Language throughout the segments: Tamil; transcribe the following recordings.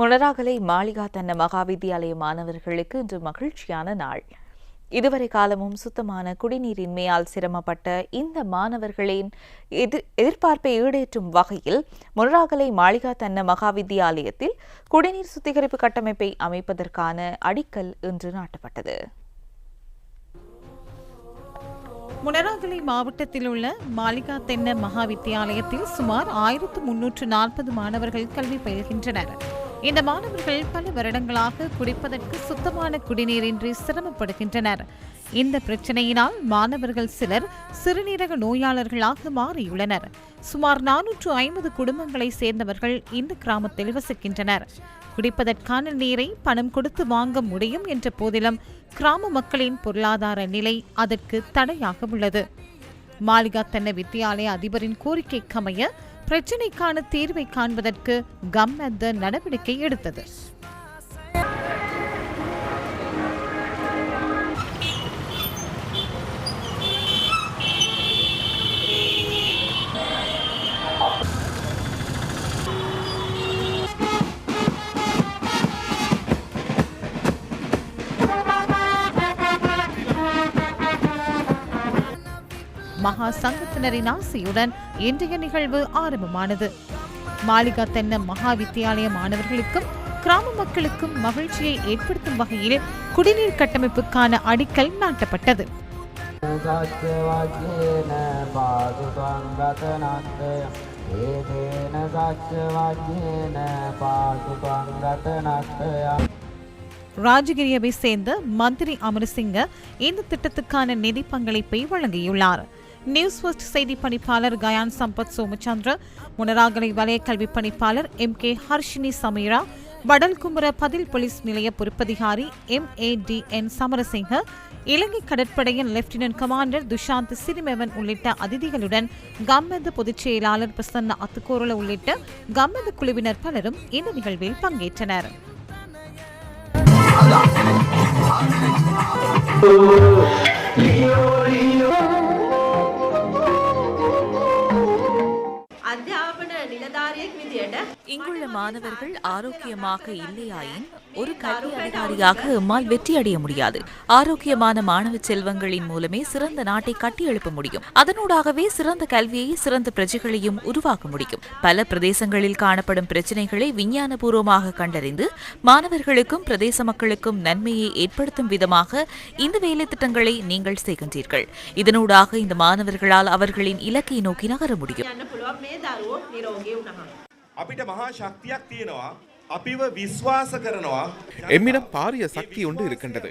முனராகலை மாளிகா தன்ன மகாவித்தியாலய மாணவர்களுக்கு இன்று மகிழ்ச்சியான நாள். இதுவரை காலமும் சுத்தமான குடிநீரின்மையால் சிரமப்பட்ட இந்த மாணவர்களின் எதிர் எதிர்பார்ப்பை ஈடேற்றும் வகையில் முனராகலை மாளிகா தன்ன மகாவித்தியாலயத்தில் குடிநீர் சுத்திகரிப்பு கட்டமைப்பை அமைப்பதற்கான அடிக்கல் இன்று நாட்டப்பட்டது. முனராகலை மாவட்டத்தில் உள்ள மாளிகா தென்ன மகா வித்தியாலயத்தில் சுமார் ஆயிரத்து முன்னூற்று நாற்பது மாணவர்கள் கல்வி பயில்கின்றனர். இந்த மாணவர்கள் பல வருடங்களாக குடிப்பதற்கு சுத்தமான குடிநீரின்றி சிரமப்படுகின்றனர். இந்த பிரச்சனையினால் மாணவர்கள் சிலர் சிறுநீரக நோயாளர்களாக மாறியுள்ளனர். சுமார் நானூற்று ஐம்பது குடும்பங்களை சேர்ந்தவர்கள் இந்த கிராமத்தில் வசிக்கின்றனர். குடிப்பதற்கான நீரை பணம் கொடுத்து வாங்க முடியும் என்ற போதிலும் கிராம மக்களின் பொருளாதார நிலை அதற்கு தடையாக உள்ளது. மாளிகா தென்ன வித்தியாலய அதிபரின் கோரிக்கைக்கமைய பிரச்சினைக்கான தீர்வை காண்பதற்கு கம்மெத்த நடவடிக்கை எடுத்தது. மகா சங்கத்தினரின் ஆசையுடன் இன்றைய நிகழ்வு ஆரம்பமானது. மாளிகா தென்ன மகா வித்தியாலய மாணவர்களுக்கும் கிராம மக்களுக்கும் மகிழ்ச்சியை ஏற்படுத்தும் வகையில் குடிநீர் கட்டமைப்புக்கான அடிக்கல் நாட்டப்பட்டது. ராஜகிரியவை சேர்ந்த மந்திரி அமர்சிங்க இந்த திட்டத்துக்கான நிதி பங்களிப்பை வழங்கியுள்ளார். நியூஸ் ஃபர்ஸ்ட் செய்தி பணிப்பாளர் கயான் சம்பத் சோமச்சந்திர முனராகலை வலய கல்வி பணிப்பாளர் எம் கே ஹர்ஷினி சமீரா வடல்குமர பதில் போலீஸ் நிலைய பொறுப்பதிகாரி M A D N Samarasinghe Ilangai கடற்படையின் லெப்டினன்ட் கமாண்டர் துஷாந்த் சிறிமேவன் உள்ளிட்ட அதிதிகளுடன் கம்மது பொதுச் செயலாளர் பிரசன்ன அத்துக்கோரல உள்ளிட்ட கம்மது குழுவினர் பலரும் இந்த நிகழ்வில் பங்கேற்றனர். இங்குள்ள மாணவர்கள் ஆரோக்கியமாக இல்லையாயின் ஒரு கல்வி அதிகாரியாக எம்மால் வெற்றி அடைய முடியாது. ஆரோக்கியமான மாணவ செல்வங்களின் மூலமே சிறந்த நாட்டை கட்டி எழுப்ப முடியும். அதனூடாகவே சிறந்த கல்வியை சிறந்த பிரஜைகளையும் உருவாக்க முடியும். பல பிரதேசங்களில் காணப்படும் பிரச்சனைகளை விஞ்ஞானபூர்வமாக கண்டறிந்து மாணவர்களுக்கும் பிரதேச மக்களுக்கும் நன்மையை ஏற்படுத்தும் விதமாக இந்த வேலைத்திட்டங்களை நீங்கள் செய்கின்றீர்கள். இதனூடாக இந்த மாணவர்களால் அவர்களின் இலக்கை நோக்கி நகர முடியும். පුළුවන් මේ දරුවෝ නිරෝගී වුණහම. අපිට මහා ශක්තියක් තියෙනවා අපිව විශ්වාස කරනවා எம்மிடம் பாரிய சக்தி ஒன்று இருக்கின்றது.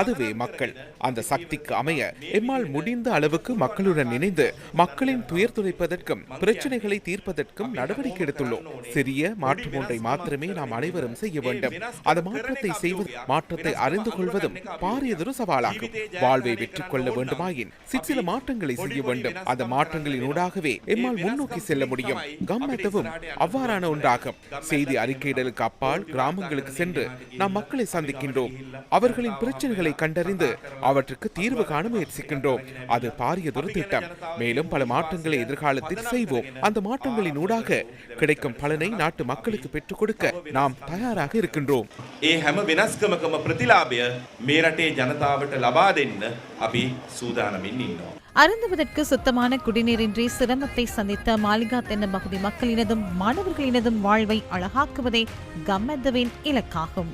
அதுவே மக்கள். அந்த சக்திக்கு அமைய எம்மால் முடிந்த அளவுக்கு மக்களுடன் இணைந்து மக்களின் துயர் துடைப்பதற்கும் பிரச்சனைகளை தீர்ப்பதற்கும் நடவடிக்கை எடுத்துள்ளோம். சிறிய மாற்றம் ஒன்றை மாத்திரமே நாம் அனைவரும் செய்ய வேண்டும். அந்த மாற்றத்தை செய்வது மாற்றத்தை அறிந்து கொள்வதும் பாரியதொரு சவாலாகும். வாழ்வை வெற்றி கொள்ள வேண்டுமாயின் சிற்சில மாற்றங்களை செய்ய வேண்டும். அந்த மாற்றங்களின் ஊடாகவே எம்மால் முன்னோக்கி செல்ல முடியும். கம்மெத்தவும் அவ்வாறான ஒன்றாகும். செய்தி அறிக்கையிடலுக்கு அப்பால் கிராமங்களுக்கு சென்று நாம் மக்களை சந்திக்கின்றோம் அவர்களின் பிரச்சனைகளை கண்டறிந்து அவற்றுக்கு தீர்வு காண முயற்சிக்கின்றோம் அது பாரியதொரு திட்டம் மேலும் பல மாற்றங்களை எதிர்காலத்தில் செய்வோம் அந்த மாற்றங்களின் ஊடாக கிடைக்கும் பலனை நாட்டு மக்களுக்கு பெற்றுக் கொடுக்க நாம் தயாராக இருக்கின்றோம் ඒ හැම වෙනස්කමකම ප්‍රතිලාභය මේ රටේ ජනතාවට ලබා දෙන්න අපි සූදානමින් ඉන්නවා. அருந்துவதற்கு சுத்தமான குடிநீரின்றி சிரமத்தை சந்தித்த மாளிகா தென்ன பகுதி மக்களினதும் மாணவர்களினதும் வாழ்வை அழகாக்குவதே கம்மெத்தவின் இலக்காகும்.